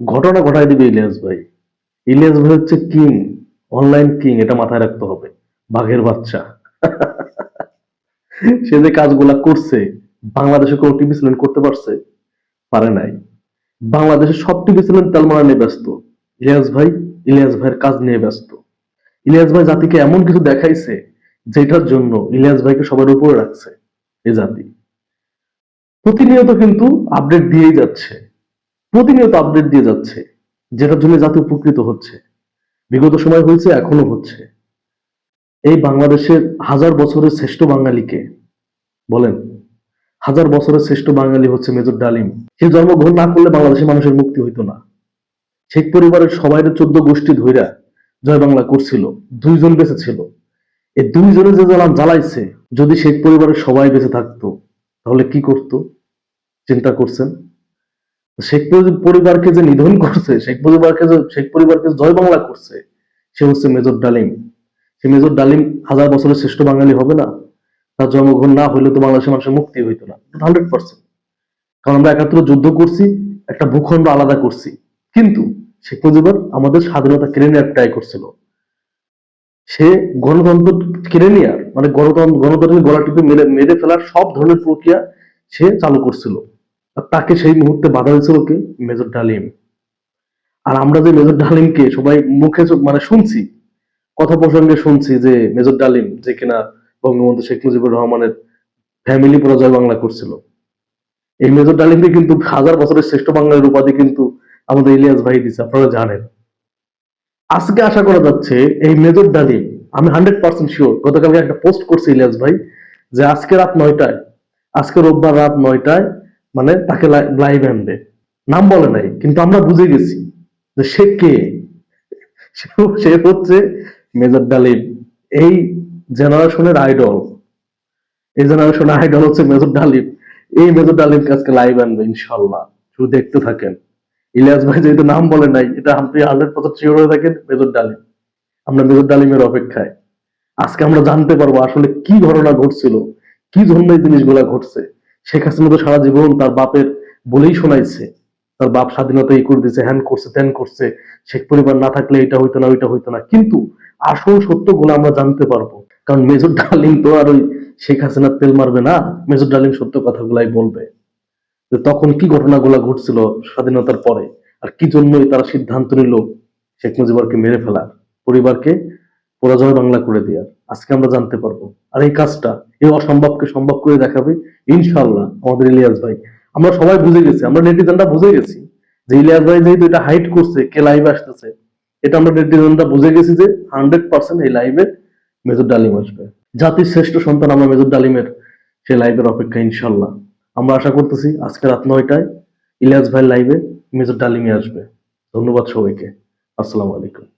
ঘটনা ঘটাই দিবে ইলিয়াস ভাই। ইলিয়াস ভাই হচ্ছে কিং অনলাইন কিং এটা মাথায় রাখতে হবে। বাঘের বাচ্চা। সে যে কাজগুলা করছে, বাংলাদেশে কোনো টিভি চ্যানেল করতে পারছে? পারে নাই। বাংলাদেশের সব টিভি চ্যানেল তেলমারা নিয়ে ব্যস্ত। ইলিয়াস ভাই, ইলিয়াস ভাইয়ের কাজ নিয়ে ব্যস্ত। ইলিয়াস ভাই জাতিকে এমন কিছু দেখাইছে, যেটার জন্য ইলিয়াস ভাইকে সবার উপরে রাখছে। এ জাতি। প্রতিনিয়ত কিন্তু আপডেট দিয়েই যাচ্ছে। প্রতিনিয়ত আপডেট দিয়ে যাচ্ছে, যেটার জন্য জাতি উপকৃত হচ্ছে। বিগত সময় হয়েছে এখনও হচ্ছে। এই বাংলাদেশের হাজার বছরের শ্রেষ্ঠ বাঙালিকে, বলেন, হাজার বছরের শ্রেষ্ঠ বাঙালি হচ্ছে মেজর ডালিম। সে জন্মগ্রহণ না করলে বাংলাদেশের মানুষের মুক্তি হইতো না। শেখ পরিবারের সবাই চোদ্দ গোষ্ঠী ধইরা জয় বাংলা করছিল, দুইজন বেঁচে ছিল। এই দুইজনে যে জ্বালান জ্বালাইছে, যদি শেখ পরিবারের সবাই বেঁচে থাকতো, তাহলে কি করত? চিন্তা করছেন? শেখ পরি- পরিবারকে যে নিধন করছে, শেখ পরিবারকে যে, শেখ পরিবারকে জয় বাংলা করছে, সে হচ্ছে মেজর ডালিম। সে মেজর ডালিম হাজার বছরের শ্রেষ্ঠ বাঙালি হবে না? তার জন্মগ্রহণ না হইলে তো বাংলাদেশের মানুষের মুক্তি হইতো না। হান্ড্রেড পার্সেন্ট কারণ আমরা একাত্তর যুদ্ধ করছি, একটা ভূখণ্ড আলাদা করছি। কিন্তু শেখ মুজিবুর আমাদের স্বাধীনতা কেড়ে নেওয়ার ট্রাই করছিল। সে গণতন্ত্র কেড়ে নেওয়ার মানে গণতন্ত্র, গণতন্ত্রের গলা টিপে মেরে মেরে ফেলার সব ধরনের প্রক্রিয়া সে চালু করছিল। তাকে সেই মুহূর্তে বাধা দিয়েছিল কে? মেজর ডালিম। আর আমরা যে মেজর ডালিমকে সবাই মুখে চোখ- মানে শুনছি, কথা প্রসঙ্গে শুনছি যে মেজর ডালিম যে কিনা বঙ্গবন্ধু শেখ মুজিবুর রহমানের ফ্যামিলি পুরো জয় বাংলা করছিল। এই মেজর ডালিমকে কিন্তু হাজার বছরের শ্রেষ্ঠ বাঙালির উপাধি কিন্তু আমাদের ইলিয়াস ভাই দিছে আপনারা জানেন। আজকে আশা করা যাচ্ছে এই মেজর ডালিম, আমি হান্ড্রেড পার্সেন্ট শিওর গতকালকে একটা পোস্ট করছি ইলিয়াস ভাই যে আজকে রাত নয়টায়, আজকে রোববার রাত নয়টায় মানে তাকে লাইভ আনবে নাম বলে নাই, কিন্তু আমরা বুঝে গেছি যে সে কে? সে- হচ্ছে মেজর ডালিম। এই জেনারেশনের আইডল। এই জেনারেশনের আইডল হচ্ছে মেজর ডালিম। এই মেজর ডালিমকে আজকে লাইভ আনবে ইনশাল্লাহ। শুধু দেখতে থাকেন। ইলিয়াস ভাই যেহেতু নাম বলে নাই, এটা আপনি হান্ড্রেড পার্সেন্ট শিওর হয়ে থাকেন, মেজর ডালিম। আমরা মেজর ডালিমের অপেক্ষায়। আজকে আমরা জানতে পারব আসলে কি ঘটনা ঘটছিল, কি জন্য এই জিনিসগুলা ঘটছে। শেখ হাসিনা তো সারা জীবন তার বাপের বলেই শোনাইছে। তার বাপ স্বাধীনতা এই করে দিছে হ্যান করছে, ত্যান করছে। শেখ পরিবার না থাকলে এটা হইতো না, ওইটা হইতো না। কিন্তু আসল সত্যগুলো আমরা জানতে পারব। কারণ মেজর ডালিম তো আর ওই শেখ হাসিনার তেল মারবে না, মেজর ডালিম সত্য কথাগুলাই বলবে। যে তখন কি ঘটনাগুলো ঘটছিল স্বাধীনতার পরে? আর কি জন্যই তারা সিদ্ধান্ত নিল শেখ মুজিবুরকে মেরে ফেলার? পরিবারকে পরাজয় বাংলা করে দেওয়ার আজকে আমরা জানতে পারব। আর এই কাজটা, এই অসম্ভবকে সম্ভব করে দেখাবে ইনশাল্লাহ আমাদের ইলিয়াস ভাই। আমরা সবাই বুঝে গেছি, আমরা নেটিজেনরা বুঝে গেছি যে ইলিয়াস ভাই যেহেতু এটা হাইট করছে, কে লাইভে আসতেছে, এটা আমরা নেটিজেনরা বুঝে গেছি যে হান্ড্রেড পার্সেন্ট এই লাইভে মেজর ডালিম আসবে। জাতির শ্রেষ্ঠ সন্তান আমরা মেজর ডালিমের সেই লাইভের অপেক্ষা ইনশাল্লাহ আমরা আশা করতেছি আজকে রাত নয়টায় ইলিয়াস ভাই লাইভে মেজর ডালিমে আসবে। ধন্যবাদ সবাইকে। আসসালামু আলাইকুম।